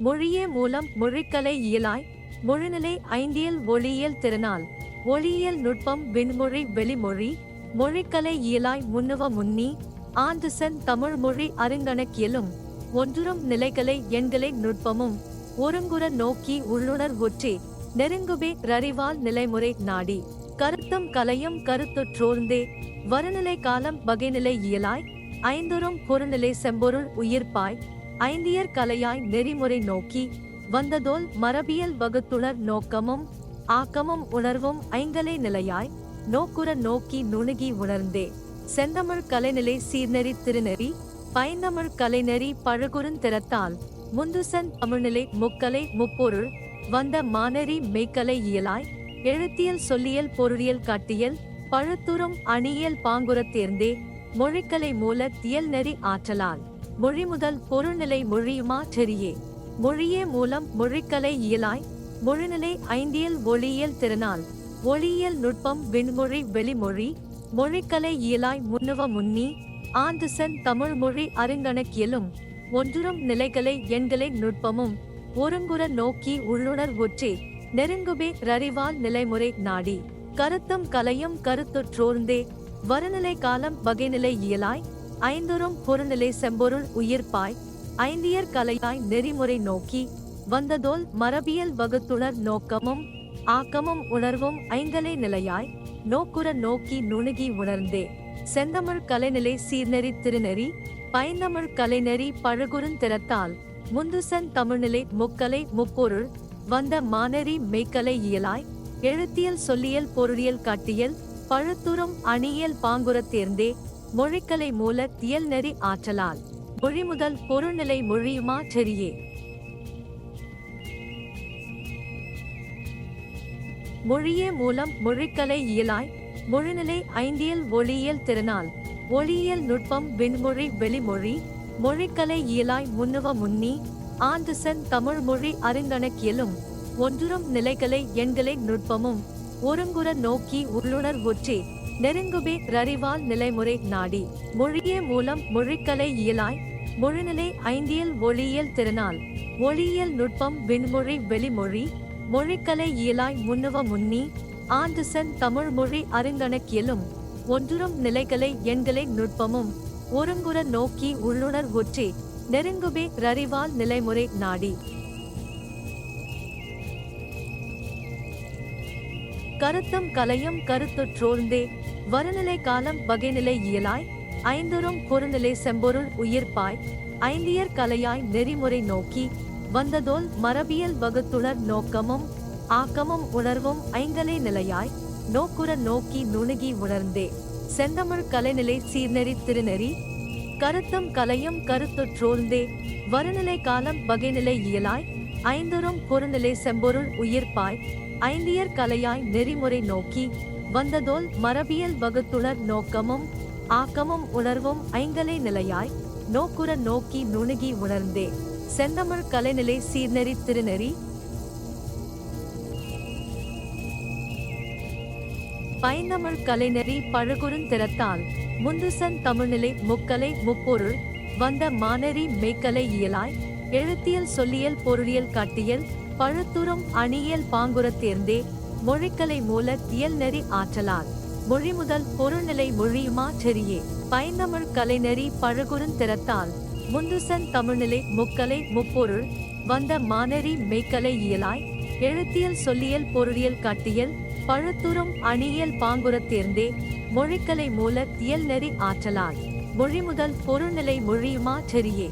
மொழியே மூலம் மொழிக்கலை இயலாய் மொழிநிலை ஐந்தியல் ஒளியியல் திறனால் ஒளியியல் நுட்பம் விண்மொழி வெளிமொழி மொழிக்கலை இயலாய் முன்னுவ முன்னி ஆண்டுசன் தமிழ் மொழி அருங்கணக்கியலும் ஒன்றுறும் நிலைகளை எண்களை நுட்பமும் ஒருங்குற நோக்கி உள்ளுணர் ஒற்றி நெருங்குபே ரறிவால் நிலைமுறை நாடி கருத்தும் கலையும் கருத்துற்றோர்ந்தே வருநிலை காலம் வகைநிலை இயலாய் ஐந்தொரும் பொருநிலை செம்பொருள் உயிர்ப்பாய் ஐந்தியர் கலையாய் நெறிமுறை நோக்கி வந்ததோல் மரபியல் வகுத்துணர் நோக்கமும் ஆக்கமும் உணர்வும் ஐங்கலை நிலையாய் நோக்குற நோக்கி நுணுகி உணர்ந்தே. செந்தமிழ் கலைநிலை சீர்நெறி திருநெறி பைந்தமிழ் கலைநெறி பழகுறுந்திறத்தால் முந்துசன் தமிழ்நிலை முக்கலை முப்பொருள் வந்த மானரி மெய்க்கலை இயலாய் எழுத்தியல் சொல்லியல் பொருளியல் காட்டியல் பழுத்துறும் அணியல் பாங்குறத் தேர்ந்தே மொழிக்கலை மூல தியல் நெறி ஆற்றலால். மொழி முதல் பொருள்நிலை மொழியுமா செரியே மொழியே மூலம் மொழிக்கலை இயலாய். மொழிநிலை ஐந்தியல் ஒளியியல் திறனால். ஒளியியல் நுட்பம் விண்மொழி வெளிமொழி. மொழிக்கலை இயலாய் முன்னுவ முன்னி. ஆண்டுசன் தமிழ் மொழி அருங்கணக்கியலும் ஒன்றுறும் நிலைகளை எண்களை நுட்பமும். ஒருங்குற நோக்கி உள்ளுணர் ஒற்றே. நெருங்குபே ரறிவால் நிலைமுறை நாடி. கருத்தும் கலையும் கருத்துற்றோர்ந்தே வருநிலை காலம் வகைநிலை இயலாய். ஐந்தொரும் பொருநிலை செம்பொருள் உயிர்ப்பாய் ஐந்தியர் கலையாய் நெறிமுறை நோக்கி வந்ததோல் மரபியல் வகுத்துணர் நோக்கமும் ஆக்கமும் உணர்வும் ஐங்கலை நிலையாய் நோக்குற நோக்கி நுணுகி உணர்ந்தே. செந்தமிழ் கலைநிலை சீர்நெறி திருநெறி பைந்தமிழ் கலைநெறி பழகுறுந்திறத்தால் முந்துசன் தமிழ்நிலை முக்கலை முப்பொருள் வந்த மானரி மெய்க்கலை இயலாய் எழுத்தியல் சொல்லியல் பொருளியல் காட்டியல் பழுத்துறும் அணியல் பாங்குற தேர்ந்தே. மொழிக்கலை மூல தியல் நெறி ஆற்றலால். மொழி முதல் பொருள்நிலை மொழியுமா செரியே? மொழியே மூலம் மொழிக்கலை இயலாய் மொழிநிலை ஐந்தியல் ஒளியியல் திறனால். ஒளியியல் நுட்பம் விண்மொழி வெளிமொழி மொழிக்கலை இயலாய் முன்னுவ முன்னி ஆண்டுசன் தமிழ் மொழி அருங்கணக்கியலும் ஒன்றுறும் நிலைகளை எண்களை நுட்பமும் ஒருங்குற நோக்கி உள்ளுணர் ஒற்றே. நெருங்குபே ரறிவால் நிலைமுறை நாடி. மொழியே மூலம் மொழிக்கலை இயலாய். மொழிநிலை ஐந்தியல் ஒளியியல் திறனால் ஒளியியல் நுட்பம் விண்மொழி வெளிமொழி. மொழிக்கலை இயலாய் முன்னுவ முன்னி. ஆண்டுசன் தமிழ் மொழி அருங்கணக்கியலும் ஒன்றுறும் நிலைகளை எண்களை நுட்பமும். ஒருங்குற நோக்கி உள்ளுணர் ஒற்றே. நெருங்குபே ரறிவால் நிலைமுறை நாடி. கருத்தும் கலையும் கருத்துற்றோர்ந்தே. வருநிலை காலம் வகைநிலை இயலாய் ஐந்தரும் பொருநிலை செம்பொருள் உயிர்ப்பாய் ஐந்தியர் கலையாய் நெறிமுறை நோக்கி வந்ததோல் மரபியல் வகுத்துணர் நோக்கமும் ஆக்கமும் உணர்வும் ஐங்கலை நிலையாய் நோக்குற நோக்கி நுணுகி உணர்ந்தே. செந்தமிழ் கலைநிலை சீர்நெறி திருநெறி கருத்தும் கலையும் கருத்துற்றோர்ந்தே வருநிலை காலம் வகைநிலை இயலாய் ஐந்தரும் பொருநிலை செம்பொருள் உயிர்ப்பாய் ஐந்தியர் கலையாய் நெறிமுறை நோக்கி வந்ததோல் மரபியல் வகுத்துணர் நோக்கமும் ஆக்கமும் உணர்வும் ஐங்கலை நிலையாய் நோக்குற நோக்கி நுணுகி உணர்ந்தே. செந்தமிழ் கலைநிலை சீர்நெறி திருநெறி. பைந்தமிழ் கலைநெறி பழகுறுந்திறத்தால் முந்துசன் தமிழ்நிலை முக்கலை முப்பொருள் வந்த மானரி மெய்க்கலை இயலாய் எழுத்தியல் சொல்லியல் பொருளியல் காட்டியல் பழுத்துறும் அணியல் பாங்குறத் தேர்ந்தே. மொழிக்கலை மூல இயல்நெறி நெறி ஆற்றலால். மொழி முதல் பொருள்நிலை மொழியுமா செரியே பயந்தமிழ் கலைநெறி பழகுறுந்திறத்தால் முந்துசன் தமிழ்நிலை முக்கலை முப்பொருள். வந்த மானரி மெய்க்கலை இயலாய். எழுத்தியல் சொல்லியல் பொருளியல் கட்டியல். பழுத்துறும் அணியல் பாங்குறத் தேர்ந்தே. மொழிக்கலை மூல இயல்நெறி நெறி ஆற்றலால். மொழி முதல் பொருள்நிலை மொழியுமா செரியே